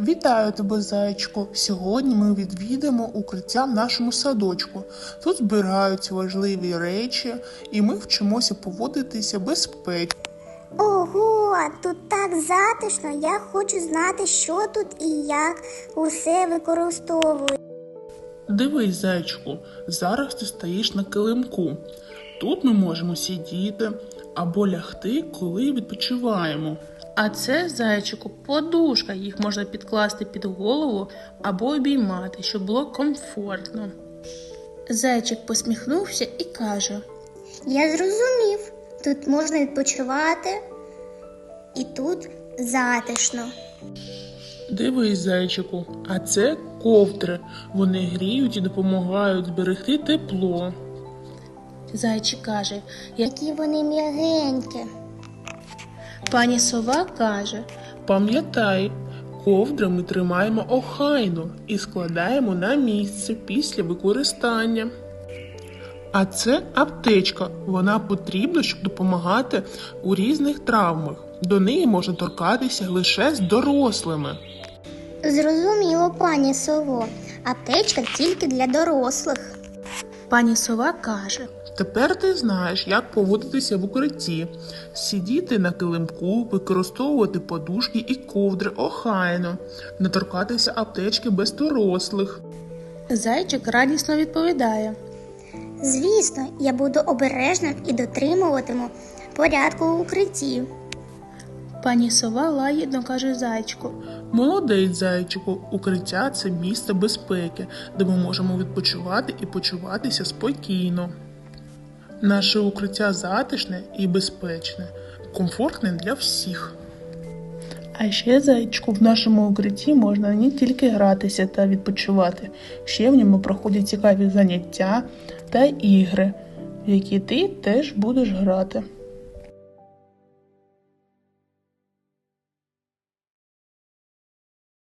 Вітаю тебе, зайчику. Сьогодні ми відвідаємо укриття в нашому садочку. Тут збираються важливі речі, і ми вчимося поводитися безпечно. Ого, тут так затишно. Я хочу знати, що тут і як усе використовують. Дивись, зайчику, зараз ти стоїш на килимку. Тут ми можемо сидіти або лягти, коли відпочиваємо. А це зайчику подушка. Їх можна підкласти під голову або обіймати, щоб було комфортно. Зайчик посміхнувся і каже: Я зрозумів, тут можна відпочивати, і тут затишно. Дивись, зайчику, а це ковдри. Вони гріють і допомагають зберегти тепло. Зайчик каже, Які вони м'ягенькі. Пані сова каже, Пам'ятай, ковдри ми тримаємо охайно і складаємо на місце після використання. А це аптечка. Вона потрібна, щоб допомагати у різних травмах. До неї можна торкатися лише з дорослими. Зрозуміло, пані сово. Аптечка тільки для дорослих. Пані сова каже, Тепер ти знаєш, як поводитися в укритті, сидіти на килимку, використовувати подушки і ковдри охайно, не торкатися аптечки без дорослих. зайчик радісно відповідає. Звісно, я буду обережним і дотримуватиму порядку у укритті. Пані сова лагідно каже зайчику. Молодець, зайчику, укриття це місце безпеки, де ми можемо відпочивати і почуватися спокійно. Наше укриття затишне і безпечне, комфортне для всіх. А ще, зайчику, в нашому укритті можна не тільки гратися та відпочивати, ще в ньому проходять цікаві заняття та ігри, в які ти теж будеш грати.